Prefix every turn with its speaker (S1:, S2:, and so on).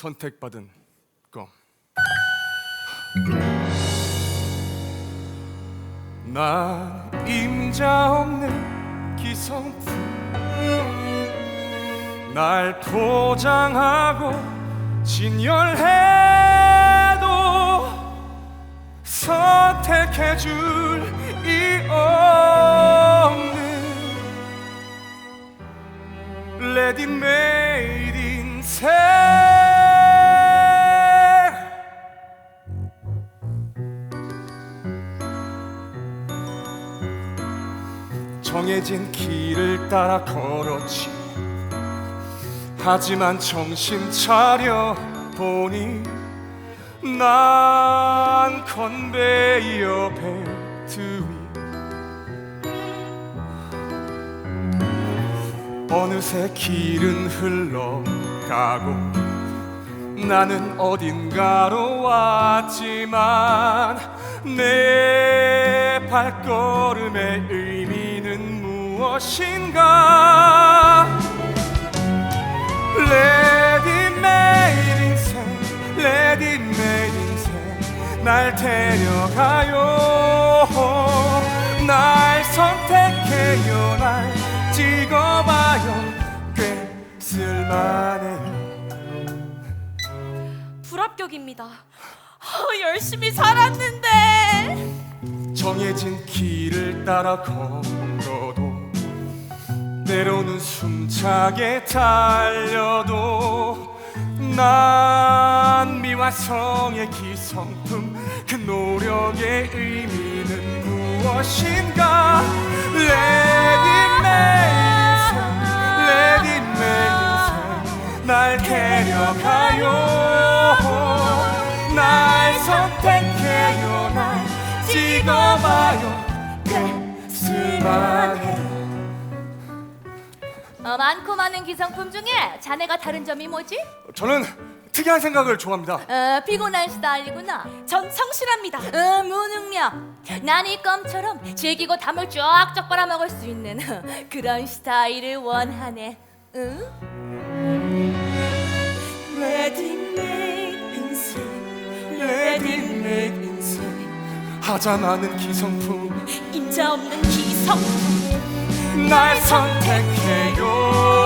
S1: 선택받은 껌. 나 임자 없는 기성품 날 포장하고 진열해도 선택해줄 이 없는 레디메이드 인생 정해진 길을 따라 걸었지. 하지만 정신 차려 보니 난 컨베이어 벨트 위 어느새 길은 흘러가고 나는 어딘가로 왔지만 내 발걸음의 의미 는 무엇인가? 레디메이드 인생 레디메이드 인생 날 데려가요. 날 선택해요. 날 찍어봐요. 꽤 쓸만해요
S2: 불합격입니다. 아, 열심히 살았는데.
S1: 정해진 길을 따라 걸어도 때로는 숨차게 달려도 난 미완성의 기성품 그 노력의 의미는 무엇인가? 레디 메이드 인생 레디 메이드 인생 날 데려가요. 날 선택해요 날 찍어봐요
S2: 어, 많고 많은 기성품 중에 자네가 다른 점이 뭐지?
S1: 저는 특이한 생각을 좋아합니다
S2: 어, 피곤한 스타일이구나. 전 성실합니다. 어, 무능력. 난 이 껌처럼 즐기고 담을 쫙쫙 빨아먹을 수 있는 그런 스타일을 원하네. 응? 레디
S1: 하자마는 기성품
S2: 임자 없는 기성품.
S1: 날 선택해요